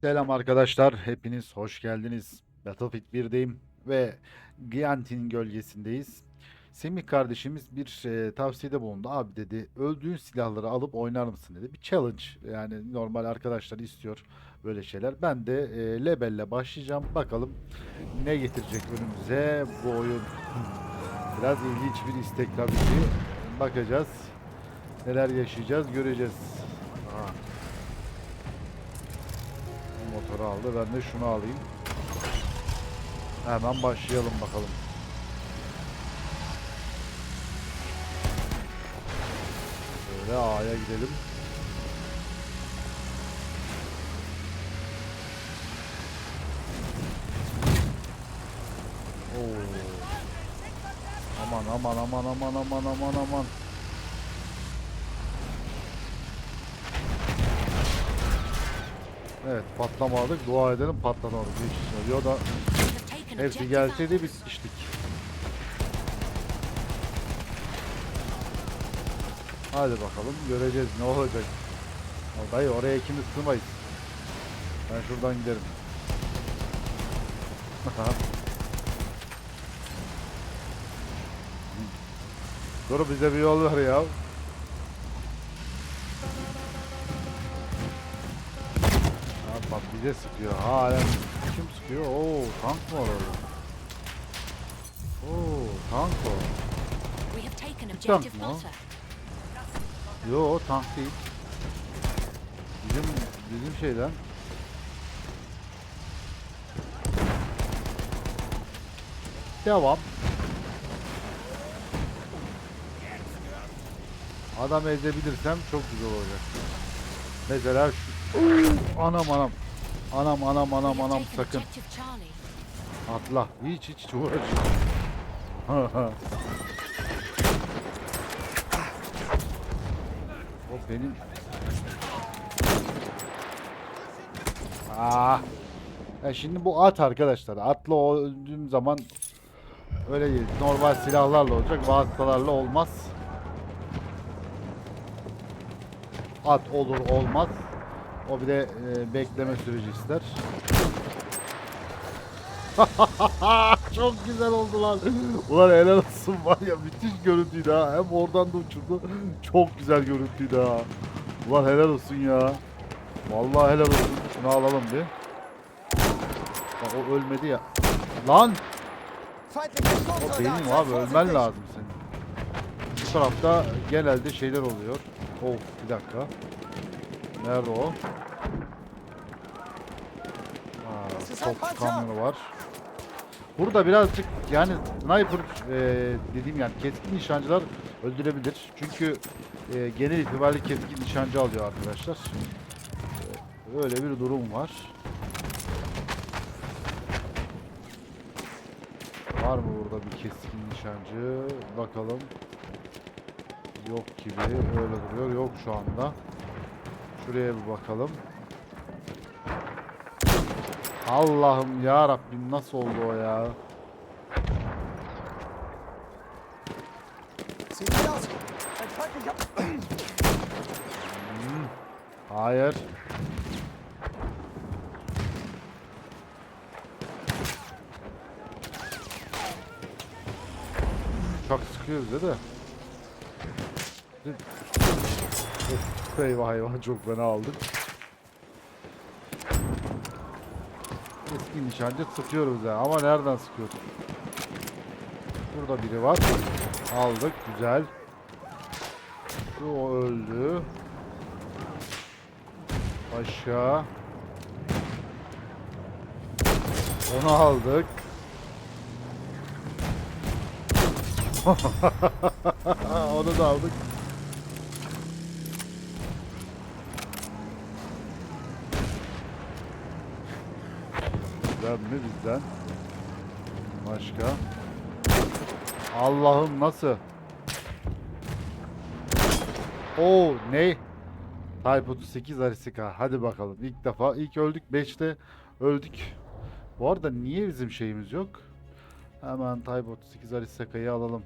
Selam arkadaşlar, hepiniz hoş geldiniz. Battlefield 1'deyim ve Gianti'nin gölgesindeyiz. Semih kardeşimiz bir e, tavsiyede bulundu. Abi dedi, öldüğün silahları alıp oynar mısın dedi. Bir challenge, yani normal arkadaşlar istiyor böyle şeyler. Ben de e, Lebel'le başlayacağım. Bakalım ne getirecek önümüze bu oyun. Biraz ilginç bir istek tabii ki. Bakacağız. Neler yaşayacağız, göreceğiz. Aha. Motoru aldı. Ben de şunu alayım. Hemen başlayalım bakalım. Böyle A'ya gidelim. Oo. Aman aman aman aman aman aman aman. Evet patlamadık. Dua edelim patlamadık. Hiç oluyor da hepsi gelseydi bitmiştik. Hadi bakalım göreceğiz ne olacak. Dayı oraya ikimiz sığmayız. Ben şuradan giderim. Dur bize bir yol ver ya. Bize sıkıyor. Halen kim sıkıyor? Oo tank mı var orada? Oo tank o. No. butter. Yo tank değil. Bizim bizim şeyden. Devam. Adam ezebilirsem çok güzel olacak. Mesela şu anam anam. Anam anam anam anam sakın. Atla. Hiç hiç uğraşma. o benim. Ah. Ya şimdi bu at arkadaşlar. Atla öldüğüm zaman öyle değil. Normal silahlarla olacak. Vasıtalarla olmaz. At olur olmaz. O bir de e, bekleme süreci ister. Çok güzel oldu lan. Ulan helal olsun var ya müthiş görüntüydü ha. Hem oradan da uçurdu. Çok güzel görüntüydü ha. Ulan helal olsun ya. Vallahi helal olsun. Şunu alalım bir. Bak o ölmedi ya. Lan! O benim abi ölmen lazım senin. Bu tarafta genelde şeyler oluyor. Oh bir dakika. Nerede o? Aa, top kamyonu var. Burada birazcık yani sniper e, dediğim yani keskin nişancılar öldürebilir. Çünkü e, genel itibariyle keskin nişancı alıyor arkadaşlar. E, öyle bir durum var. Var mı burada bir keskin nişancı? Bakalım. Yok gibi. Öyle duruyor. Yok şu anda. Şuraya bir bakalım. Allah'ım ya Rabbim nasıl oldu o ya? Hmm, Hayır. Çok sıkıyor bize de. Of, eyvah eyvah çok fena aldık. Eski nişancı sıkıyoruz ya ama nereden sıkıyoruz? Burada biri var. Aldık güzel. O öldü. Aşağı. Onu aldık. Onu da aldık. Bizden mi bizden? Başka? Allah'ım nasıl? Oo ne? Type 38 Arisika. Hadi bakalım. İlk defa. ilk öldük. 5'te öldük. Bu arada niye bizim şeyimiz yok? Hemen Type 38 Arisika'yı alalım.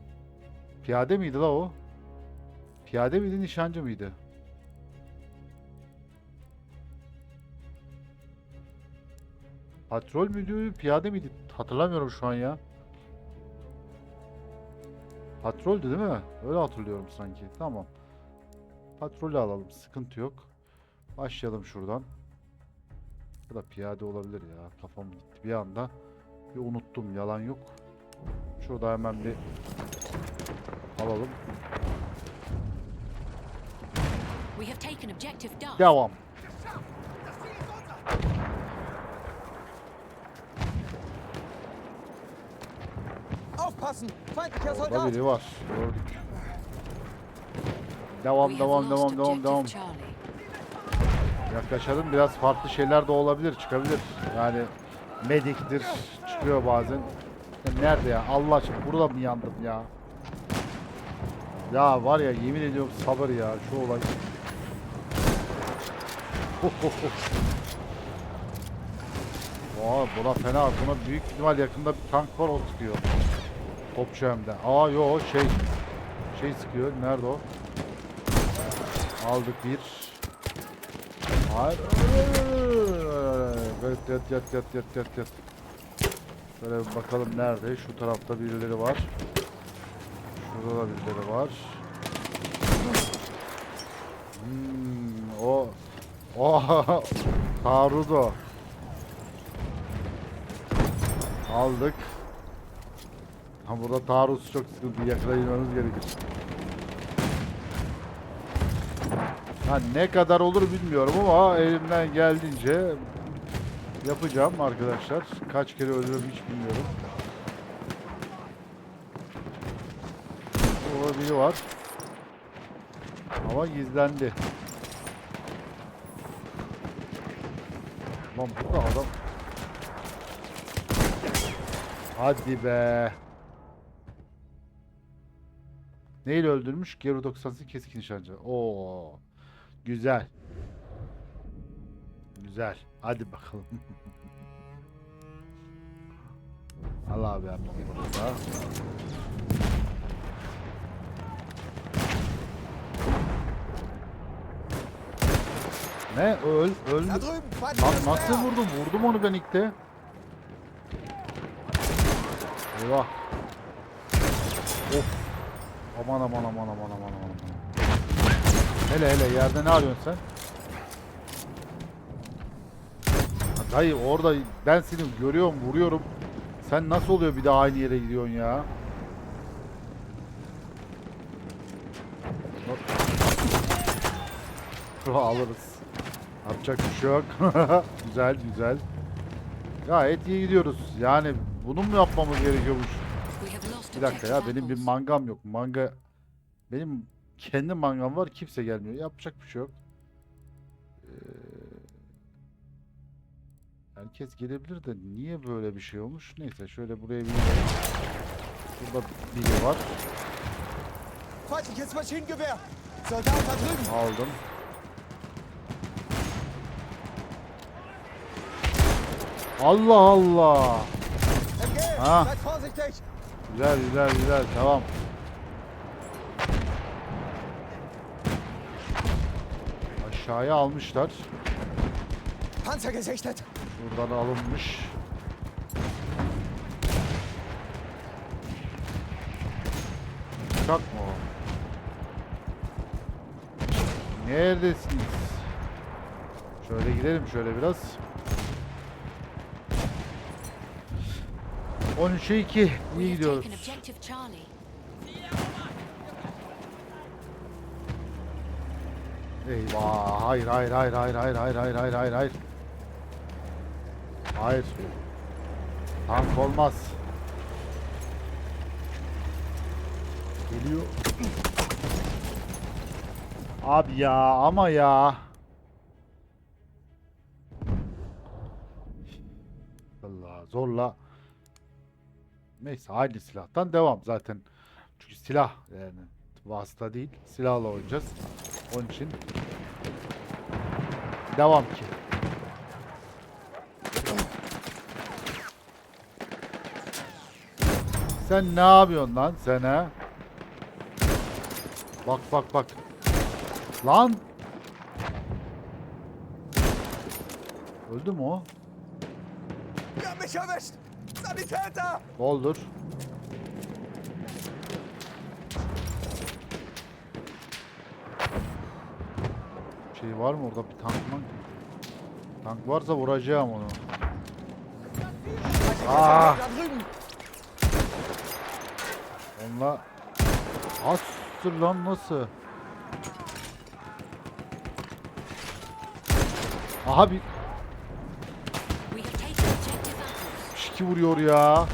Piyade miydi la o? Piyade miydi nişancı mıydı? Patrol müdürü piyade miydi? Hatırlamıyorum şu an ya. Patroldü değil mi? Öyle hatırlıyorum sanki. Tamam. Patrolü alalım. Sıkıntı yok. Başlayalım şuradan. Bu da piyade olabilir ya. Kafam gitti bir anda. Bir unuttum. Yalan yok. Şurada hemen bir alalım. Devam. Orada Soldat! biri var. Gördük. Devam devam devam devam devam. Yaklaşalım biraz farklı şeyler de olabilir çıkabilir. Yani mediktir çıkıyor bazen. Nerede ya Allah aşkına burada mı yandım ya? Ya var ya yemin ediyorum sabır ya şu olay. Vay buna fena buna büyük ihtimal yakında bir tank var o sıkıyor. Topçu hem de. Aa yo şey şey sıkıyor. Nerede o? Aldık bir. Hayır. Yat yat yat yat yat yat. Şöyle bakalım nerede? Şu tarafta birileri var. Şurada da birileri var. Hmm, o o taarruz o. Aldık. Ha burada taarruz çok sıkıntı. İnmemiz gerekir. Ha ne kadar olur bilmiyorum ama elimden geldiğince yapacağım arkadaşlar. Kaç kere ölürüm hiç bilmiyorum. Orada biri var. Ama gizlendi. Lan burada adam. Hadi be. Neyle öldürmüş? Gero 98 keskin nişancı. Oo. Güzel. Güzel. Hadi bakalım. Allah abi yaptım burada. Ne? Öl, öl. Lan nasıl vurdum? Vurdum onu ben ilk de. Eyvah. Aman aman aman aman aman aman. Hele hele yerde ne arıyorsun sen? Dayı orada ben seni görüyorum vuruyorum. Sen nasıl oluyor bir daha aynı yere gidiyorsun ya? Alırız. Yapacak bir şey yok. güzel güzel. Gayet iyi gidiyoruz. Yani bunu mu yapmamız gerekiyormuş? Bir dakika ya benim bir mangam yok. Manga benim kendi mangam var kimse gelmiyor. Yapacak bir şey yok. Ee, herkes gelebilir de niye böyle bir şey olmuş? Neyse şöyle buraya bir Burada biri var. Feindliches Maschinengewehr! Soldat da drüben! Aldım. Allah Allah. MG! Ah. Seid vorsichtig! Güzel güzel güzel tamam. Aşağıya almışlar. Panzer gesichtet! Buradan alınmış. Uçak mı o? Neredesiniz? Şöyle gidelim şöyle biraz. 13'e 2. We İyi gidiyoruz. Eyvah. Hayır hayır hayır hayır hayır hayır hayır hayır hayır hayır. Hayır. Tank olmaz. Geliyor. Abi ya ama ya. Allah zorla. Neyse aynı silahtan devam zaten. Çünkü silah yani vasıta değil silahla oynayacağız. Onun için devam ki. Sen ne yapıyorsun lan sen ha? Bak bak bak. Lan. Öldü mü o? Wir haben Sanitäter! Doldur. Şey var mı orada bir tank mı? Tank varsa vuracağım onu. Ah! Onunla Astır lan nasıl? Aha bir 62 vuruyor ya.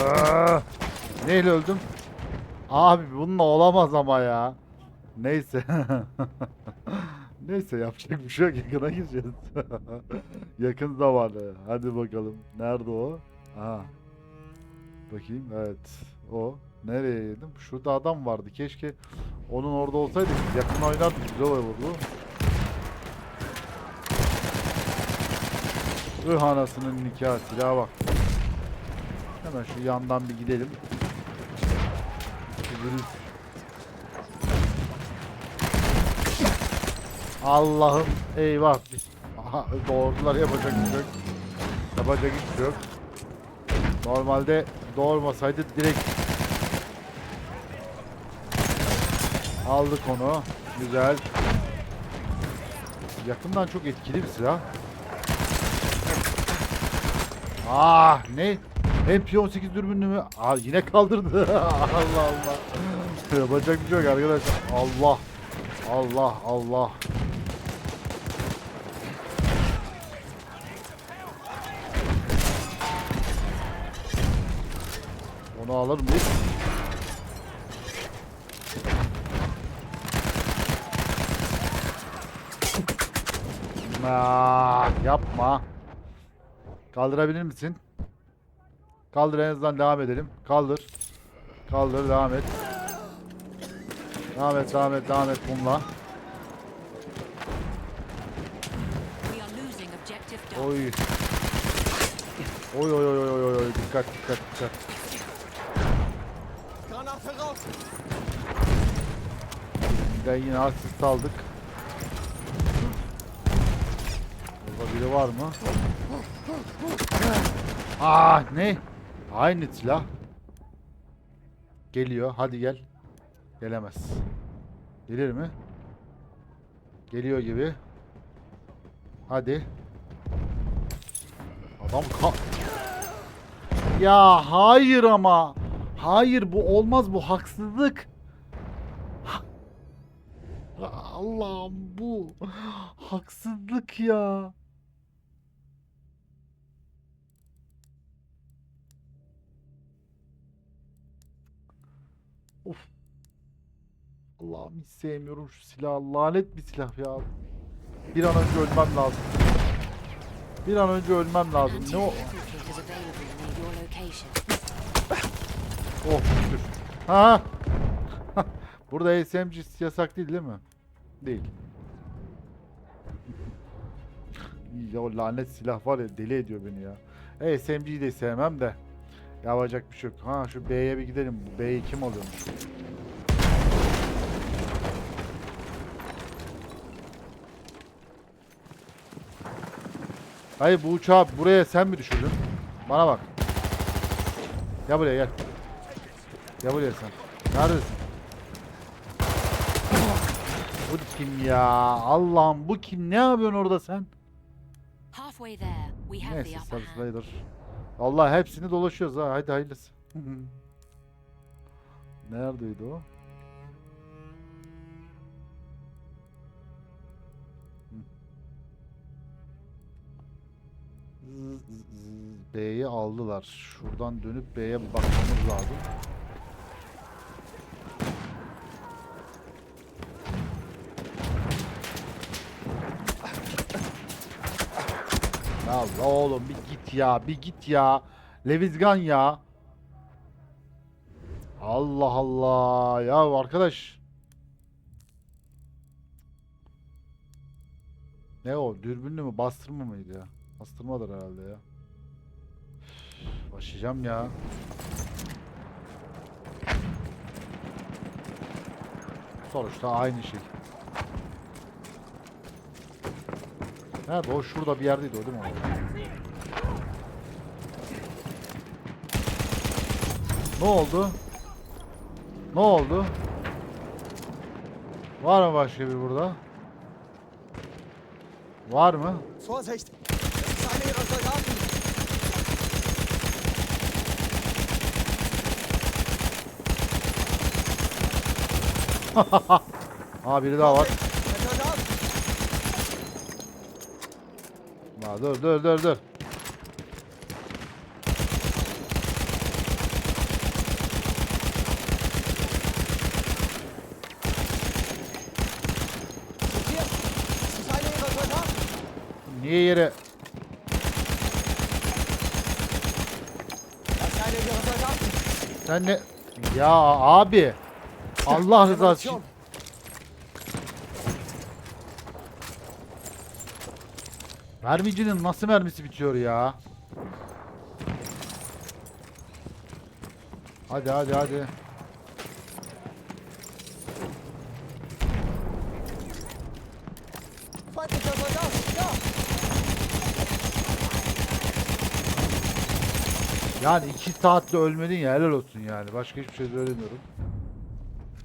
Ah, neyle öldüm? Abi bununla olamaz ama ya. Neyse. Neyse yapacak bir şey yok. Yakına gireceğiz. Yakın zamanı. Hadi bakalım. Nerede o? Aha. Bakayım. Evet. O. Nereye yedim? Şurada adam vardı. Keşke onun orada olsaydı. Yakın oynardık. Güzel olurdu. Ih anasının nikahı. Silaha bak. Hemen şu yandan bir gidelim. Virüs. Allah'ım eyvah. Aha, doğurdular yapacak bir şey yok. Yapacak hiçbir şey yok. Normalde doğurmasaydı direkt aldık onu. Güzel. Yakından çok etkili bir silah. Ah ne? MP18 dürbünlü mü? Aa yine kaldırdı. Allah Allah. Yapacak bir şey yok arkadaşlar. Allah. Allah Allah. Onu alır mıyız? Aa, yapma. Kaldırabilir misin? Kaldır en azından devam edelim. Kaldır. Kaldır devam et. Devam et devam et devam et bununla. Oy. Oy oy oy oy oy oy dikkat dikkat dikkat. De yine asist aldık. Burada biri var mı? Ah ne? Aynı silah. Geliyor. Hadi gel. Gelemez. Gelir mi? Geliyor gibi. Hadi. Adam ka... Ya hayır ama. Hayır bu olmaz bu haksızlık. Allah'ım bu haksızlık ya. Of. Allah'ım hiç sevmiyorum şu silahı. Lanet bir silah ya. Bir an önce ölmem lazım. Bir an önce ölmem lazım. Ne o? Oh şükür. Ha. Burada SMG yasak değil değil mi? Değil. ya o lanet silah var ya deli ediyor beni ya. E, SMG'yi de sevmem de. Yapacak bir şey yok. Ha şu B'ye bir gidelim. Bu B'yi kim alıyormuş? Hayır bu uçağı buraya sen mi düşürdün? Bana bak. Gel buraya gel. Gel buraya sen. Neredesin? Bu kim ya? Allah'ım bu kim? Ne yapıyorsun orada sen? Neyse slider. Allah hepsini dolaşıyoruz ha. Hadi hayırlısı. Neredeydi o? B'yi aldılar. Şuradan dönüp B'ye bakmamız lazım. La oğlum bir git ya, bir git ya. Levizgan ya. Allah Allah. Ya arkadaş. Ne o? Dürbünlü mü? Bastırma mıydı ya? Bastırmadır herhalde ya. Başlayacağım ya. Sonuçta aynı şey. Nerede? O şurada bir yerdeydi o değil mi? Ne oldu? Ne oldu? Var mı başka bir burada? Var mı? Vorsicht! Aa biri daha var. Aa, dur dur dur dur. Niye yere? Sen ne? Ya abi. Allah rızası için. Mermicinin nasıl mermisi bitiyor ya? Hadi hadi hadi. Yani iki saatte ölmedin ya helal olsun yani. Başka hiçbir şey söylemiyorum.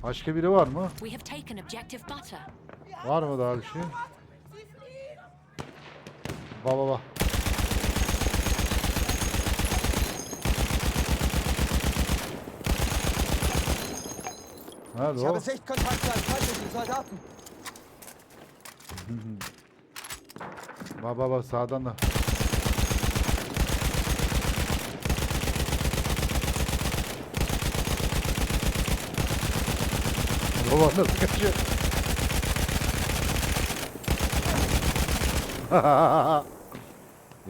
Başka biri var mı? We have taken objective butter. Var mı daha bir şey? Baba baba. Nerede Ich o? habe Sichtkontakt zu einem feindlichen Soldaten! Baba baba sağdan da. Baba nasıl kaçıyor?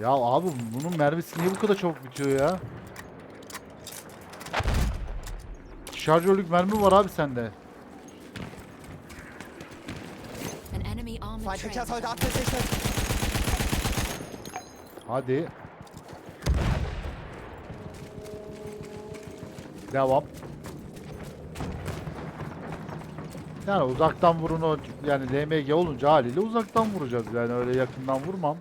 ya abi bunun mermisi niye bu kadar çabuk bitiyor ya? Şarjörlük mermi var abi sende. Feindlicher. Soldat gesichtet! Hadi. Devam. Yani uzaktan vurun o yani DMG olunca haliyle uzaktan vuracağız yani öyle yakından vurmam.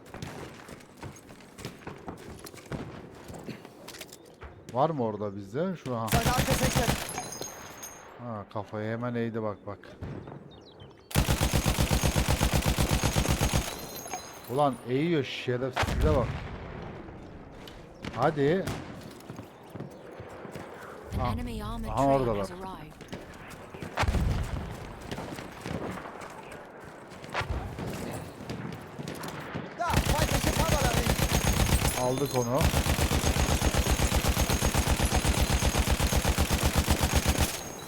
Var mı orada bizde? Şu ha. Ha kafaya hemen eğdi bak bak. Ulan eğiyor şerefsize bak. Hadi. Armored aha, oradalar. Aldık onu.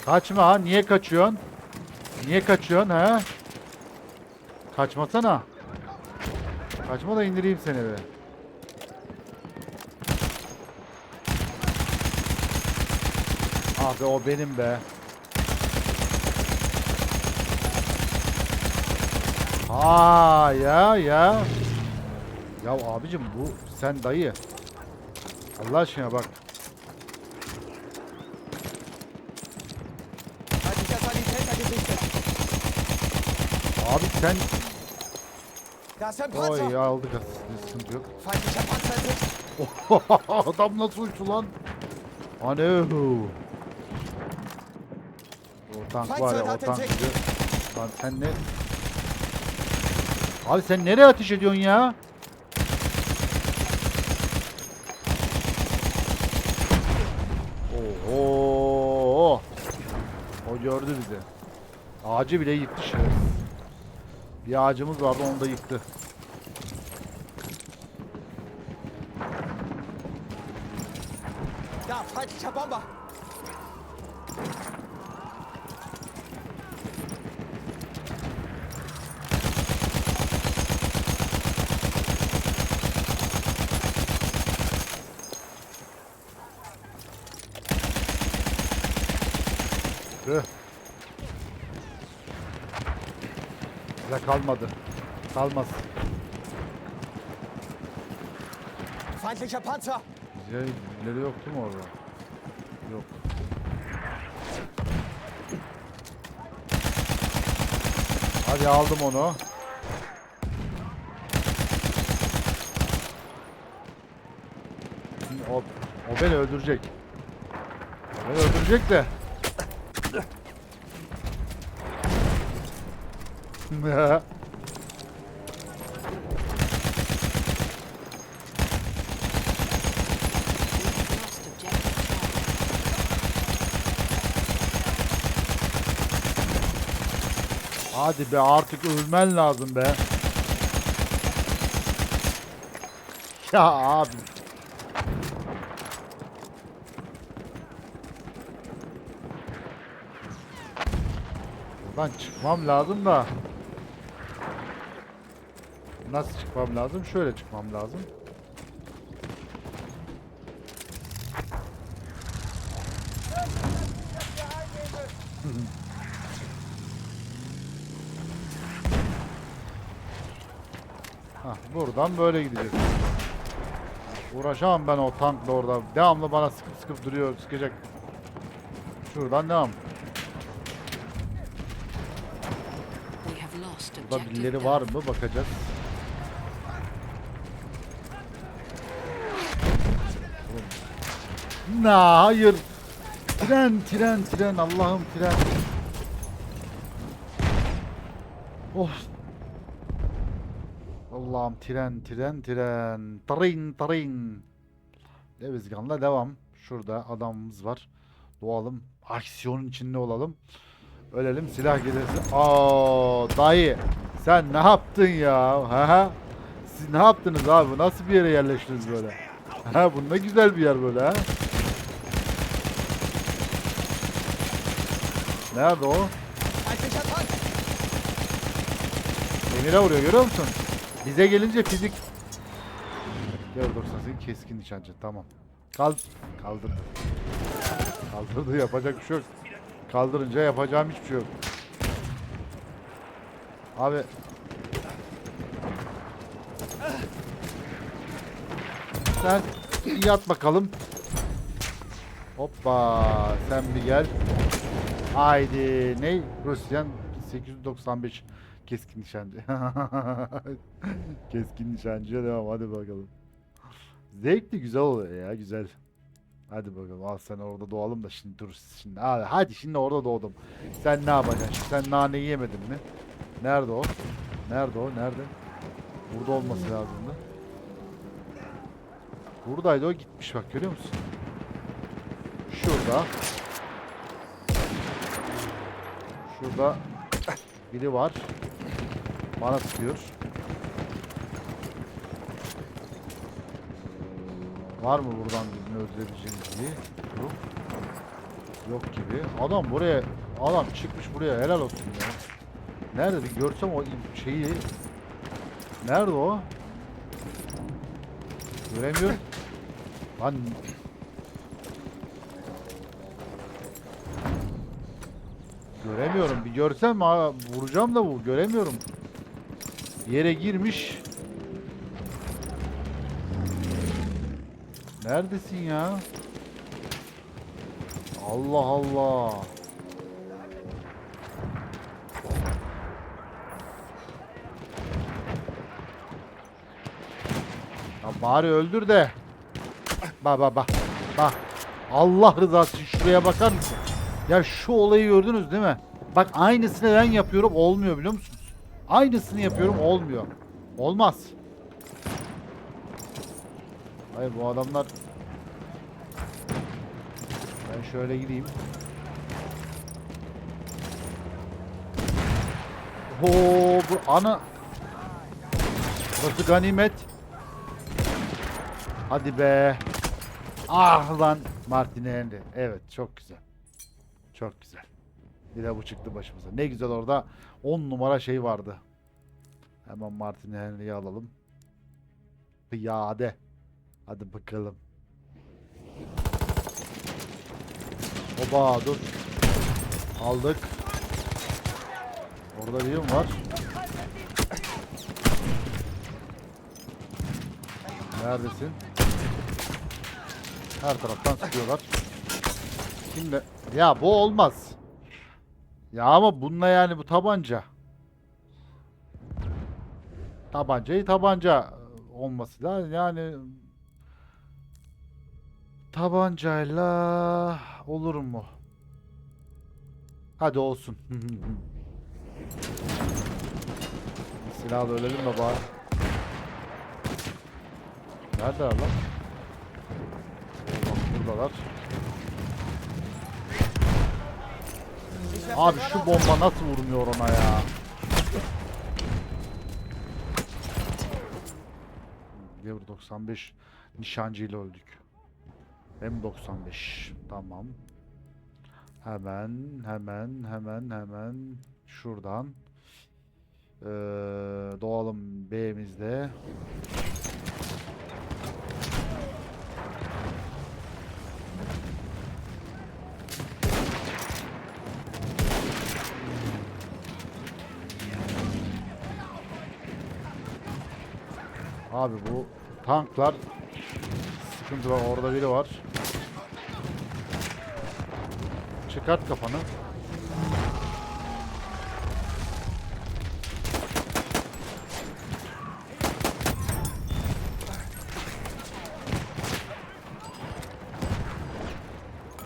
Kaçma. Niye kaçıyorsun? Niye kaçıyorsun ha? Kaçmasana. Kaçma da indireyim seni be. Ah be o benim be. Ha ya ya. Ya abicim bu sen dayı. Allah aşkına bak. Abi sen oy aldık aslında sıkıntı yok. Adam nasıl uçtu lan? Anu. O tank var ya o tank. Lan sen ne? Abi sen nereye ateş ediyorsun ya? Oho. O gördü bizi. Ağacı bile yıktı şerefsiz. Bir ağacımız vardı onu da yıktı. Da! Feindlicher Bomber! Yürü. Ya kalmadı. Kalmaz. Feindlicher Panzer. Güzel ileri yok değil mi orada? Yok. Hadi aldım onu. O, o beni öldürecek. O beni öldürecek de. Hadi be artık ölmen lazım be. Ya abi. Buradan çıkmam lazım da. Nasıl çıkmam lazım? Şöyle çıkmam lazım. Hah, buradan böyle gideceğiz. Uğraşamam ben o tankla orada. Devamlı bana sıkıp sıkıp duruyor, sıkacak. Şuradan devam. Burada birileri var mı bakacağız. Na hayır. Tren tren tren Allah'ım tren. Of. Allah'ım tren tren tren. Trin trin. Levizgan'la devam. Şurada adamımız var. Doğalım. Aksiyonun içinde olalım. Ölelim silah gelirse. Aa dayı. Sen ne yaptın ya? Ha. Siz ne yaptınız abi? Nasıl bir yere yerleştiniz böyle? Ha bu ne güzel bir yer böyle ha. Nerede o? Tank! Demire vuruyor görüyor musun? Bize gelince fizik. Gör 98 keskin nişancı tamam. Kal kaldırdı. Kaldırdı yapacak bir şey yok. Kaldırınca yapacağım hiçbir şey yok. Abi Sen yat bakalım. Hoppa sen bir gel. Haydi ne? Rusyan 895 keskin nişancı. keskin nişancıya devam hadi bakalım. Zevkli güzel oluyor ya güzel. Hadi bakalım al sen orada doğalım da şimdi dur şimdi. Hadi, hadi şimdi orada doğdum. Sen ne yapacaksın? Sen naneyi yemedin mi? Nerede o? Nerede o? Nerede? Burada olması lazımdı. Buradaydı o gitmiş bak görüyor musun? Şurada. Şurada biri var. Bana sıkıyor. Var mı buradan birini öldürebileceğimiz biri? Yok. Yok gibi. Adam buraya adam çıkmış buraya helal olsun ya. Nerede bir görsem o şeyi Nerede o? Göremiyorum. Lan Göremiyorum. Bir görsem ha, vuracağım da bu. Göremiyorum. Yere girmiş. Neredesin ya? Allah Allah. Ya bari öldür de. Bak bak bak. Bak. Allah rızası şuraya bakar mısın? Ya şu olayı gördünüz değil mi? Bak aynısını ben yapıyorum olmuyor biliyor musunuz? Aynısını yapıyorum olmuyor. Olmaz. Hayır bu adamlar Ben şöyle gideyim. Oo bu ana Burası ganimet. Hadi be. Ah lan Martin Henry. Evet çok güzel. Çok güzel. Bir de bu çıktı başımıza. Ne güzel orada 10 numara şey vardı. Hemen Martin Henry'i alalım. Piyade. Hadi bakalım. Oba dur. Aldık. Orada biri mi var? Neredesin? Her taraftan sıkıyorlar. Şimdi ya bu olmaz. Ya ama bununla yani bu tabanca. Tabancayı tabanca olması lazım. Yani Tabancayla olur mu? Hadi olsun. Silahla ölelim mi bari? Neredeler lan? Bak buradalar. Ich werfe Abi şu bomba nasıl vurmuyor ona ya? Lever 95 nişancıyla öldük. M95 tamam. Hemen hemen hemen hemen şuradan ee, doğalım B'mizde. Abi bu tanklar sıkıntı var. Orada biri var. Çıkart kafanı.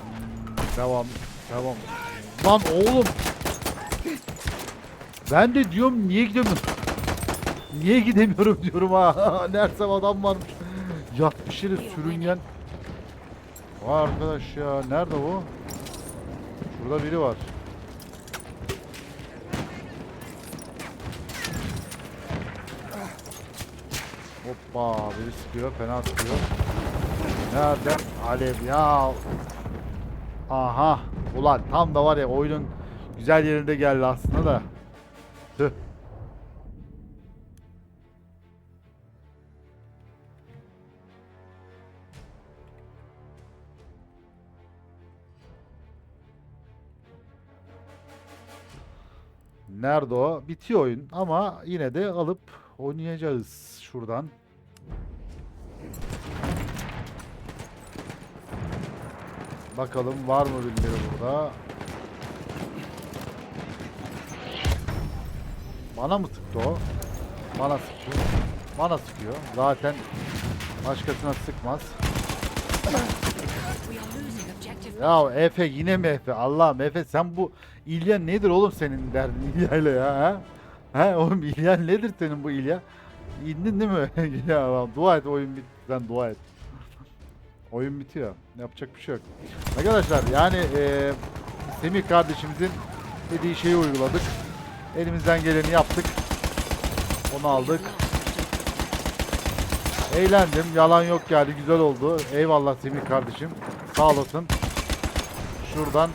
Hmm, Devam. Devam. Lan oğlum. Ben de diyorum niye gidemiyorum? Niye gidemiyorum diyorum ha. Nersem adam varmış. Yatmış yere sürüngen. Vay arkadaş ya. Nerede bu? Şurada biri var. Hoppa biri sıkıyor fena sıkıyor. Nereden? Alev ya. Aha. Ulan tam da var ya oyunun güzel yerinde geldi aslında da. Nerede o? Bitiyor oyun ama yine de alıp oynayacağız şuradan. Bakalım var mı birileri burada? Bana mı sıktı o? Bana sıkıyor. Bana sıkıyor. Zaten başkasına sıkmaz. Ya Efe yine mi Efe? Allah'ım Efe sen bu İlya nedir oğlum senin derdin İlya'yla ya ha? Ha oğlum İlya nedir senin bu İlya? İndin değil mi? ya dua et oyun bitti. Sen dua et. Oyun bitiyor. Yapacak bir şey yok. Arkadaşlar yani eee Semih kardeşimizin dediği şeyi uyguladık. Elimizden geleni yaptık. Onu aldık. Eğlendim. Yalan yok yani. Güzel oldu. Eyvallah Semih kardeşim. Sağ olasın. Şuradan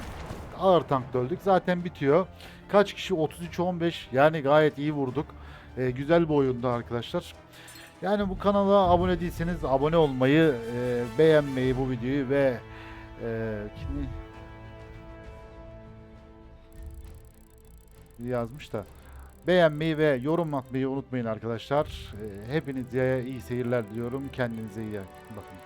ağır tankta öldük. Zaten bitiyor. Kaç kişi? 33-15. Yani gayet iyi vurduk. Ee, güzel bir oyundu arkadaşlar. Yani bu kanala abone değilseniz abone olmayı, e, beğenmeyi bu videoyu ve e, kimi yazmış da beğenmeyi ve yorum atmayı unutmayın arkadaşlar. E, hepinize iyi seyirler diliyorum. Kendinize iyi bakın.